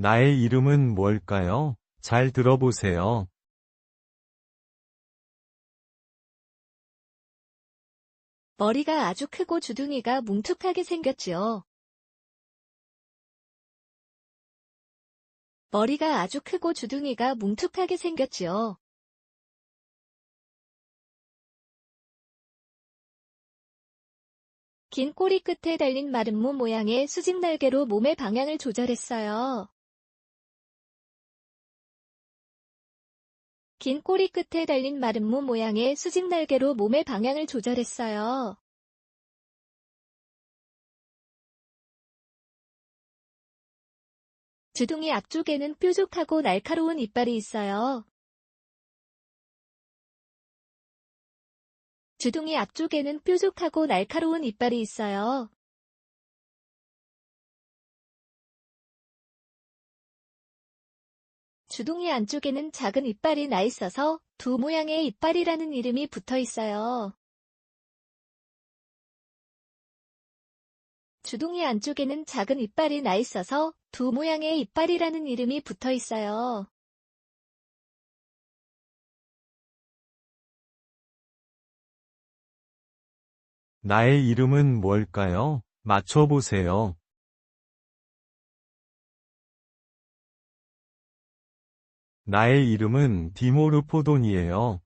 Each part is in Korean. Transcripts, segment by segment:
나의 이름은 뭘까요? 잘 들어보세요. 머리가 아주 크고 주둥이가 뭉툭하게 생겼지요. 머리가 아주 크고 주둥이가 뭉툭하게 생겼지요. 긴 꼬리 끝에 달린 마른 몸 모양의 수직 날개로 몸의 방향을 조절했어요. 긴 꼬리 끝에 달린 마른 몸 모양의 수직 날개로 몸의 방향을 조절했어요. 주둥이 앞쪽에는 뾰족하고 날카로운 이빨이 있어요. 주둥이 앞쪽에는 뾰족하고 날카로운 이빨이 있어요. 주둥이 안쪽에는 작은 이빨이 나 있어서 두 모양의 이빨이라는 이름이 붙어 있어요. 주둥이 안쪽에는 작은 이빨이 나 있어서 두 모양의 이빨이라는 이름이 붙어 있어요. 나의 이름은 뭘까요? 맞춰보세요. 나의 이름은 디모르포돈이에요.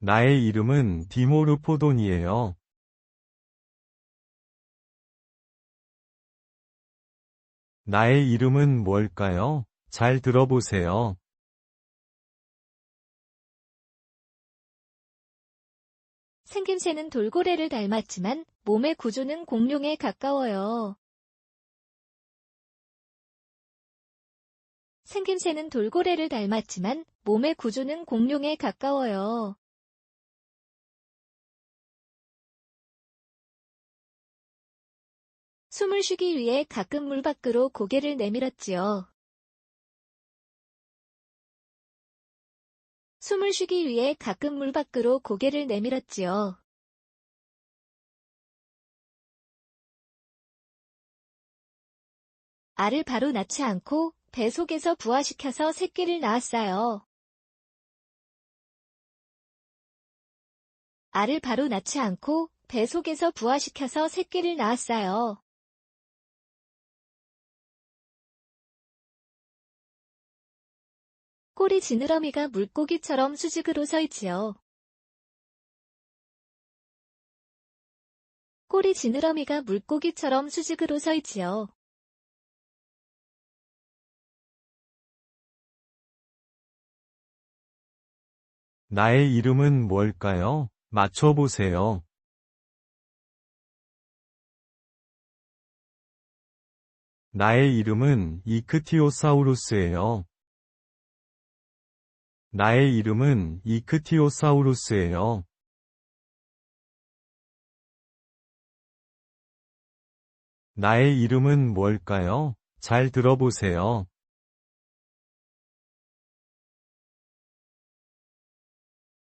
나의 이름은 디모르포돈이에요. 나의 이름은 뭘까요? 잘 들어보세요. 생김새는 돌고래를 닮았지만 몸의 구조는 공룡에 가까워요. 생김새는 돌고래를 닮았지만 몸의 구조는 공룡에 가까워요. 숨을 쉬기 위해 가끔 물 밖으로 고개를 내밀었지요. 숨을 쉬기 위해 가끔 물 밖으로 고개를 내밀었지요. 알을 바로 낳지 않고 배 속에서 부화시켜서 새끼를 낳았어요. 알을 바로 낳지 않고 배 속에서 부화시켜서 새끼를 낳았어요. 꼬리 지느러미가 물고기처럼 수직으로 서 있지요. 꼬리 지느러미가 물고기처럼 수직으로 서 있지요. 나의 이름은 뭘까요? 맞춰보세요. 나의 이름은 이크티오사우루스예요. 나의 이름은 이크티오사우루스예요. 나의 이름은 뭘까요? 잘 들어보세요.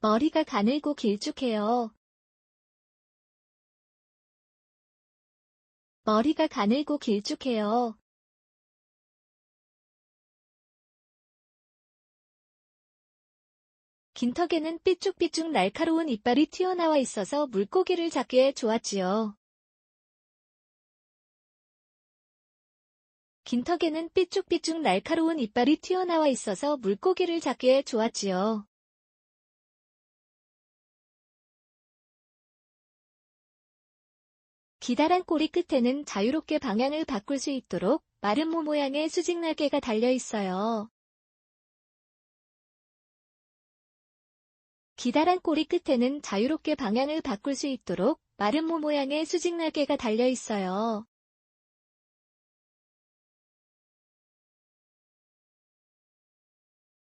머리가 가늘고 길쭉해요. 머리가 가늘고 길쭉해요. 긴 턱에는 삐쭉삐쭉 날카로운 이빨이 튀어나와 있어서 물고기를 잡기에 좋았지요. 긴 턱에는 삐쭉삐쭉 날카로운 이빨이 튀어나와 있어서 물고기를 잡기에 좋았지요. 기다란 꼬리 끝에는 자유롭게 방향을 바꿀 수 있도록 마른 모 모양의 수직 날개가 달려 있어요. 기다란 꼬리 끝에는 자유롭게 방향을 바꿀 수 있도록 마른 모 모양의 수직 날개가 달려 있어요.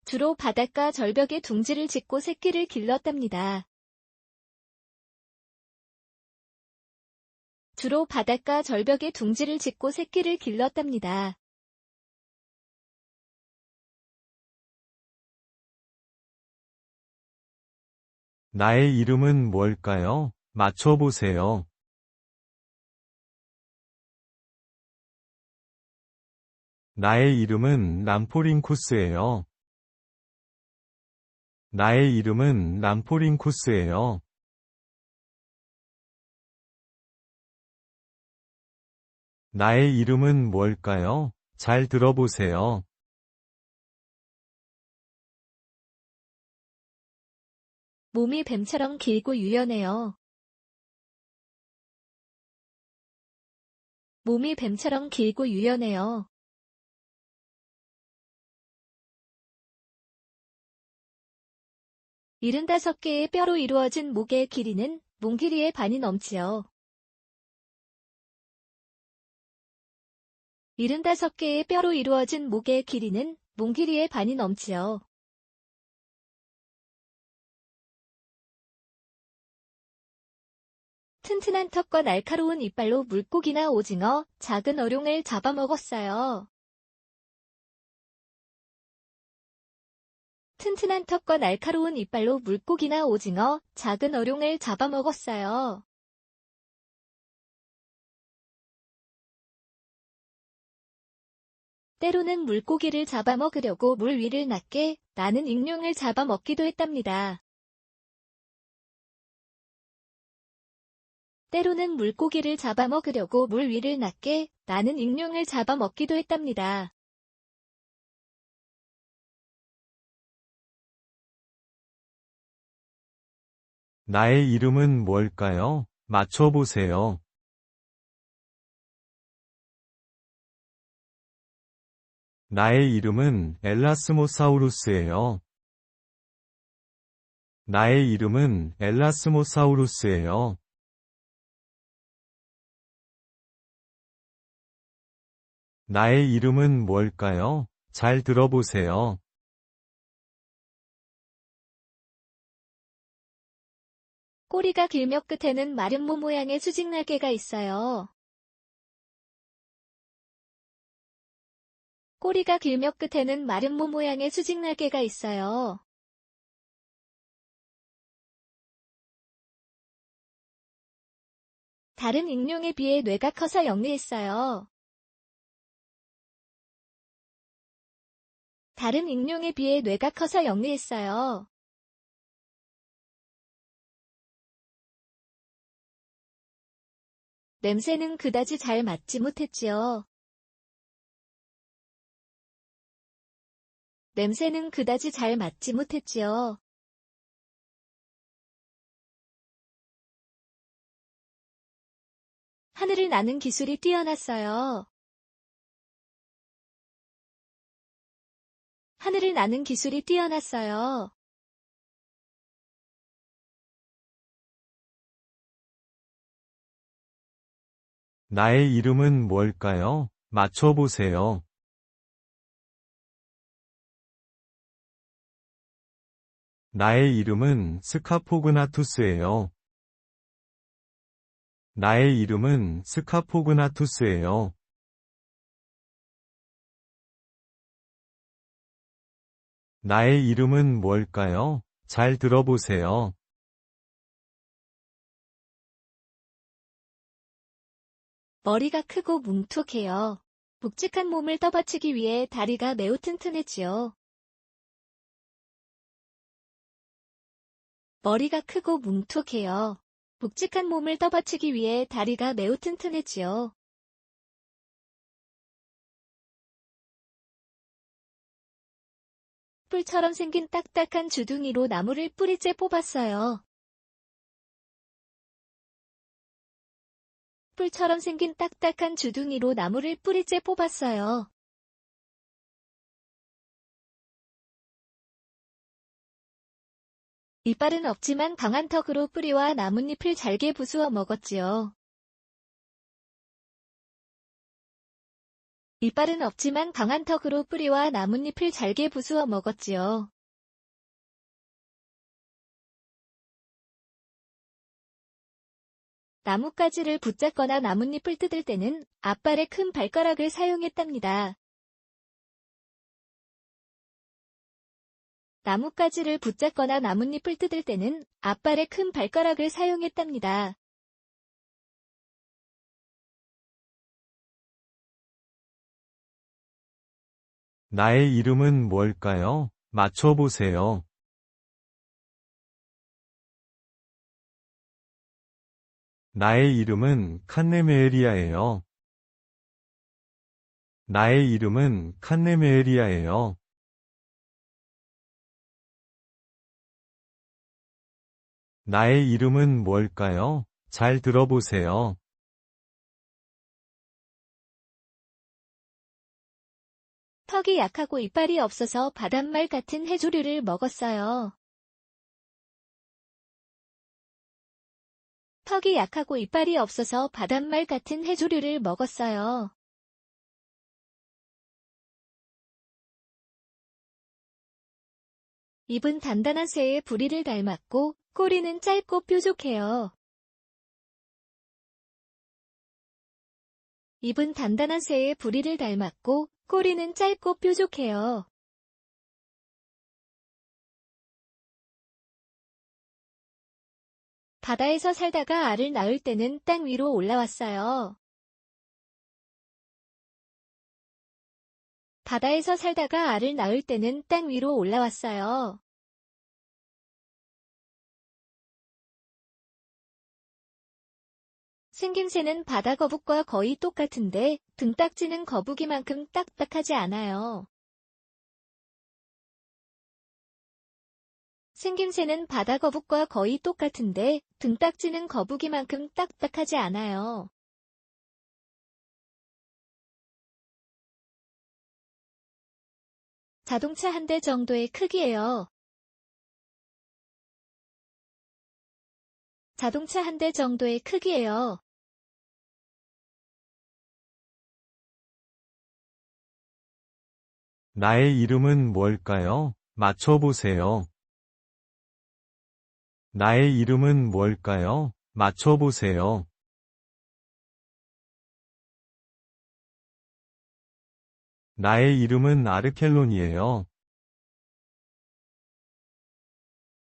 주로 바닷가 절벽에 둥지를 짓고 새끼를 길렀답니다. 주로 바닷가 절벽에 둥지를 짓고 새끼를 길렀답니다. 나의 이름은 뭘까요? 맞춰보세요. 나의 이름은 람포링쿠스예요. 나의 이름은 람포링쿠스예요. 나의 이름은 뭘까요? 잘 들어보세요. 몸이 뱀처럼 길고 유연해요. 몸이 뱀처럼 길고 유연해요. 일흔다섯 개의 뼈로 이루어진 목의 길이는 몸 길이의 반이 넘지요. 일흔다섯 개의 뼈로 이루어진 목의 길이는 몸 길이의 반이 넘지요. 튼튼한 턱과 날카로운 이빨로 물고기나 오징어, 작은 어룡을 잡아먹었어요. 튼튼한 턱과 날카로운 이빨로 물고기나 오징어, 작은 어룡을 잡아먹었어요. 때로는 물고기를 잡아먹으려고 물 위를 낮게 나는 익룡을 잡아먹기도 했답니다. 때로는 물고기를 잡아먹으려고 물 위를 낮게 나는 익룡을 잡아먹기도 했답니다. 나의 이름은 뭘까요? 맞춰보세요. 나의 이름은 엘라스모사우루스예요. 나의 이름은 엘라스모사우루스예요. 나의 이름은 뭘까요? 잘 들어보세요. 꼬리가 길며 끝에는 마른 모 모양의 수직 날개가 있어요. 꼬리가 길며 끝에는 마른 모 모양의 수직 날개가 있어요. 다른 익룡에 비해 뇌가 커서 영리했어요. 다른 익룡에 비해 뇌가 커서 영리했어요. 냄새는 그다지 잘 맡지 못했지요. 냄새는 그다지 잘 맡지 못했지요. 하늘을 나는 기술이 뛰어났어요. 하늘을 나는 기술이 뛰어났어요. 나의 이름은 뭘까요? 맞춰보세요. 나의 이름은 스카포그나투스예요. 나의 이름은 스카포그나투스예요. 나의 이름은 뭘까요? 잘 들어보세요. 머리가 크고 뭉툭해요. 묵직한 몸을 떠받치기 위해 다리가 매우 튼튼했지요. 머리가 크고 뭉툭해요. 묵직한 몸을 떠받치기 위해 다리가 매우 튼튼했지요. 뿔처럼 생긴 딱딱한 주둥이로 나무를 뿌리째 뽑았어요. 뿔처럼 생긴 딱딱한 주둥이로 나무를 뿌리째 뽑았어요. 이빨은 없지만 강한 턱으로 뿌리와 나뭇잎을 잘게 부수어 먹었지요. 이빨은 없지만 강한 턱으로 뿌리와 나뭇잎을 잘게 부수어 먹었지요. 나뭇가지를 붙잡거나 나뭇잎을 뜯을 때는 앞발의 큰 발가락을 사용했답니다. 나뭇가지를 붙잡거나 나뭇잎을 뜯을 때는 앞발의 큰 발가락을 사용했답니다. 나의 이름은 뭘까요? 맞춰보세요. 나의 이름은 칸네메에리아예요. 나의 이름은 칸네메에리아예요. 나의 이름은 뭘까요? 잘 들어보세요. 턱이 약하고 이빨이 없어서 바닷말 같은 해조류를 먹었어요. 턱이 약하고 이빨이 없어서 바닷말 같은 해조류를 먹었어요. 입은 단단한 새의 부리를 닮았고 꼬리는 짧고 뾰족해요. 입은 단단한 새의 부리를 닮았고 꼬리는 짧고 뾰족해요. 바다에서 살다가 알을 낳을 때는 땅 위로 올라왔어요. 바다에서 살다가 알을 낳을 때는 땅 위로 올라왔어요. 생김새는 바다 거북과 거의 똑같은데 등딱지는 거북이만큼 딱딱하지 않아요. 생김새는 바다 거북과 거의 똑같은데 등딱지는 거북이만큼 딱딱하지 않아요. 자동차 한 대 정도의 크기예요. 자동차 한 대 정도의 크기예요. 나의 이름은 뭘까요? 맞춰보세요. 나의 이름은 뭘까요? 맞춰보세요. 나의 이름은 아르켈론이에요.